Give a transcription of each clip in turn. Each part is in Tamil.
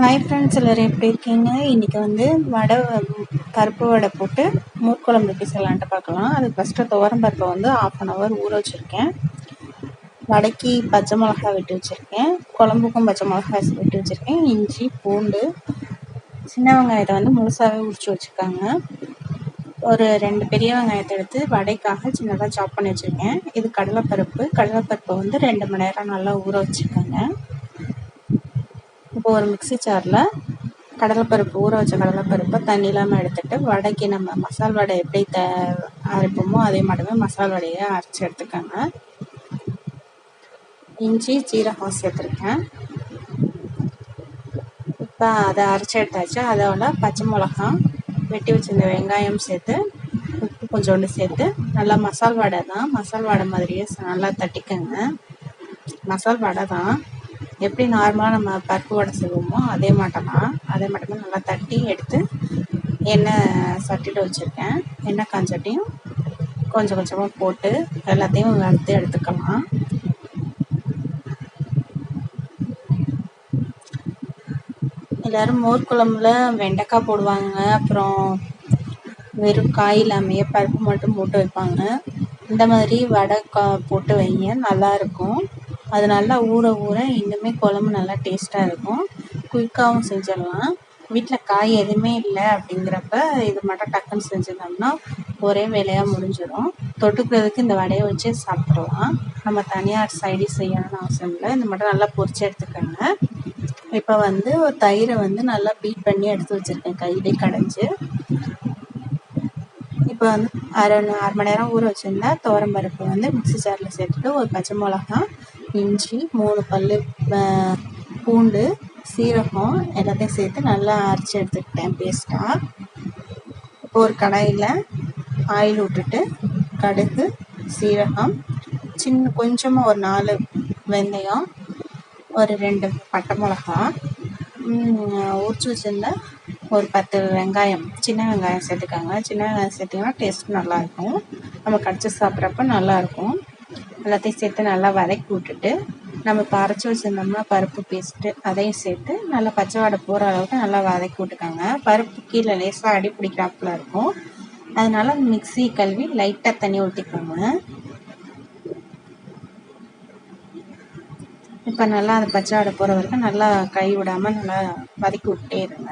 ஹாய் ஃப்ரெண்ட்ஸ் எல்லோரும் எப்படி இருக்கீங்க? இன்றைக்கி வந்து வடை பருப்பு வடை போட்டு மூர்க்குழம்பு எப்படி செய்யலான்ட்டு பார்க்கலாம். அதுக்கு ஃபஸ்ட்டு துவரம் பருப்பை வந்து ஆஃப் அன் ஹவர் ஊற வச்சுருக்கேன். வடைக்கு பச்சை மிளகா வெட்டி வச்சுருக்கேன். குழம்புக்கும் பச்சை மிளகா வெட்டி வச்சுருக்கேன். இஞ்சி பூண்டு சின்ன வெங்காயத்தை வந்து முழுசாகவே உரிச்சு வச்சுருக்காங்க. ஒரு ரெண்டு பெரிய வெங்காயத்தை எடுத்து வடைக்காக சின்னதாக சாப் பண்ணி வச்சுருக்கேன். இது கடலைப்பருப்பு. கடலைப்பருப்பை வந்து ரெண்டு மணி நேரம் நல்லா ஊற வச்சுருக்காங்க. இப்போ ஒரு மிக்சி ஜாரில் கடலைப்பருப்பு ஊற வச்ச கடலைப்பருப்பை தண்ணி இல்லாமல் எடுத்துகிட்டு வடைக்கு நம்ம மசால் வடை எப்படி த அரைப்போமோ அதே மட்டுமே மசால் வடையை அரைச்சி எடுத்துக்கோங்க. இஞ்சி ஜீரகம் சேர்த்துருக்கேன். இப்போ அதை அரைச்சி எடுத்தாச்சு. அதோட பச்சை மிளகாய் வெட்டி வச்சிருந்த வெங்காயம் சேர்த்து உப்பு கொஞ்சோண்டு சேர்த்து நல்லா மசால் வடை தான் மசால் வடை மாதிரியே நல்லா தட்டிக்கோங்க. மசால் வடை தான் எப்படி நார்மலாக நம்ம பருப்பு வடை செய்வோமோ அதே மாட்டமாக தான் அதே மாட்டமாக நல்லா தட்டி எடுத்து எண்ணெய் சட்டியில் வச்சுருக்கேன். எண்ணெய் காஞ்சட்டியும் கொஞ்சம் கொஞ்சமாக போட்டு எல்லாத்தையும் வறுத்து எடுத்துக்கலாம். எல்லோரும் மோர் குழம்புல வெண்டைக்காய் போடுவாங்க. அப்புறம் வெறும் காய் இல்லாமையே பருப்பு மட்டும் போட்டு வைப்பாங்க. இந்த மாதிரி வடை கா போட்டு வைங்க நல்லாயிருக்கும் அது நல்லா ஊற ஊற இன்னுமே குழம்பு நல்லா டேஸ்ட்டாக இருக்கும். குயிக்காகவும் செஞ்சிடலாம். வீட்டில் காய் எதுவுமே இல்லை அப்படிங்கிறப்ப இது மட்டும் டக்குன்னு செஞ்சிருந்தோம்னா ஒரே வேலையாக முடிஞ்சிடும். தொட்டுக்கிறதுக்கு இந்த வடையை வச்சு சாப்பிட்றலாம் நம்ம தனியாக சைடி செய்யணும்னு அவசியம் இல்லை. இந்த மட்டும் நல்லா பொரிச்சு எடுத்துக்கோங்க. இப்போ வந்து ஒரு தயிரை வந்து நல்லா பீட் பண்ணி எடுத்து வச்சுருக்கேன். கையிலே கடைஞ்சி. இப்போ வந்து அரை அரை மணி நேரம் ஊற வச்சுருந்தா துவரம் பருப்பு வந்து மிக்சி ஜாரில் சேர்த்துட்டு ஒரு பச்சை மிளகா இஞ்சி மூணு பல் பூண்டு சீரகம் எல்லாத்தையும் சேர்த்து நல்லா அரைச்சி எடுத்துக்கிட்டேன் பேஸ்ட்டாக இப்போ ஒரு கடாயில் ஆயில் விட்டுட்டு கடுகு சீரகம் சின்ன கொஞ்சமாக ஒரு நாலு வெந்தயம் ஒரு ரெண்டு பட்டை மிளகா உரிச்சு வச்சுருந்தா ஒரு பத்து வெங்காயம் சின்ன வெங்காயம் சேர்த்துக்காங்க. சின்ன வெங்காயம் சேர்த்திங்கன்னா டேஸ்ட் நல்லாயிருக்கும். நம்ம கடிச்சு சாப்பிட்றப்ப நல்லாயிருக்கும். எல்லாத்தையும் சேர்த்து நல்லா வதக்கி விட்டுட்டு நம்ம இப்போ அரைச்சி வச்சுருந்தோம்னா பருப்பு பேஸ்ட்டு அதையும் சேர்த்து நல்லா பச்சை வாடை போகிற அளவுக்கு நல்லா வதக்கி விட்டுக்காங்க. பருப்பு கீழே லேசாக அடி பிடிக்கிறாப்புல இருக்கும். அதனால மிக்சி கழுவி லைட்டாக தண்ணி ஊற்றிக்கோங்க இப்போ நல்லா அந்த பச்சை வாடை போகிற வரைக்கும் நல்லா கை விடாமல் நல்லா வதக்கி விட்டே இருங்க.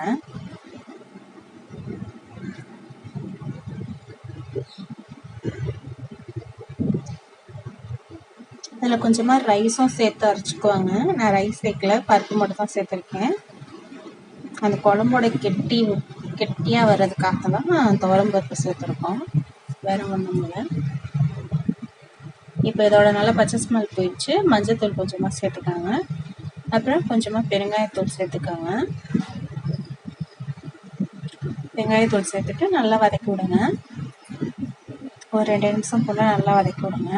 அதில் கொஞ்சமாக ரைஸும் சேர்த்து அரைச்சிக்குவாங்க. நான் ரைஸ் சேர்க்கல பருப்பு மட்டும் தான் சேர்த்துருக்கேன். அந்த குழம்போட கெட்டி கெட்டியாக வர்றதுக்காக தான் துவரம் பருப்பு சேர்த்துருக்கோம். வேறு ஒன்றும் இல்லை. இப்போ இதோட நல்லா பச்சை ஸ்மெல் போயிடுச்சு. மஞ்சத்தூள் கொஞ்சமாக சேர்த்துக்காங்க. அப்புறம் கொஞ்சமாக பெருங்காயத்தூள் சேர்த்துக்கோங்க. வெங்காயத்தூள் சேர்த்துட்டு நல்லா வதக்கி விடுங்க. ஒரு ரெண்டு நிமிஷம் போல் நல்லா வதக்கி விடுங்க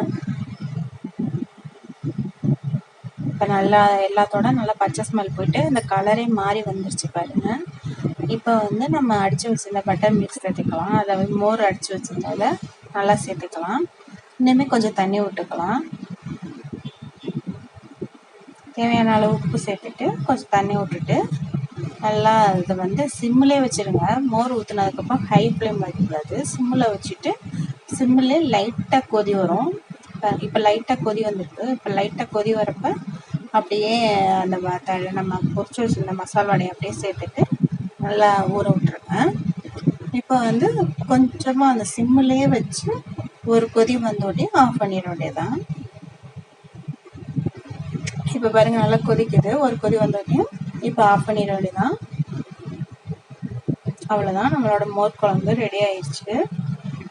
இப்போ நல்லா எல்லாத்தோட நல்லா பச்சை ஸ்மெல் போயிட்டு அந்த கலரே மாறி வந்துருச்சு பாருங்கள் இப்போ வந்து நம்ம அடித்து வச்சிருந்த பட்டர் மிக்ஸ் சேர்த்துக்கலாம். அதாவது மோர் அடித்து வச்சிருந்ததில் நல்லா சேர்த்துக்கலாம். இன்னுமே கொஞ்சம் தண்ணி விட்டுக்கலாம். தேவையான அளவு உப்பு சேர்த்துட்டு கொஞ்சம் தண்ணி விட்டுட்டு நல்லா இதை வந்து சிம்மிலே வச்சுருங்க. மோர் ஊற்றுனதுக்கப்புறம் ஹை ஃப்ளேம் வைக்கக்கூடாது. சிம்மில் வச்சுட்டு சிம்மிலே லைட்டாக கொதி வரும். இப்போ லைட்டாக கொதி வந்திருக்கு. இப்போ லைட்டாக கொதி வரப்போ அப்படியே அந்த நம்ம பொரிச்சு வச்சுருந்த மசால் வடையை அப்படியே சேர்த்துட்டு நல்லா ஊற விட்ருங்க இப்போ வந்து கொஞ்சமாக அந்த சிம்மிலே வச்சு ஒரு கொதி வந்தோடனே ஆஃப் பண்ணிட வேண்டியதான் இப்போ பாருங்கள் நல்லா கொதிக்குது. ஒரு கொதி வந்தோடனே இப்போ ஆஃப் பண்ணிட வேண்டியதான் அவ்வளோதான் நம்மளோட மோர் குழம்பு ரெடி ஆயிடுச்சு.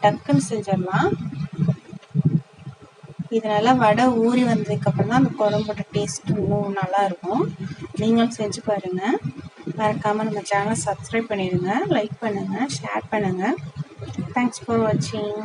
டக்குன்னு செஞ்சிடலாம். இதனால வடை ஊறி வந்ததுக்கப்புறம் தான் அந்த குழம்போட டேஸ்ட் இன்னும் நல்லாயிருக்கும். நீங்களும் செஞ்சு பாருங்கள் மறக்காமல் நம்ம சேனலை சப்ஸ்கிரைப் பண்ணிடுங்க லைக் பண்ணுங்கள் ஷேர் பண்ணுங்கள் தேங்க்ஸ் ஃபார் வாட்சிங்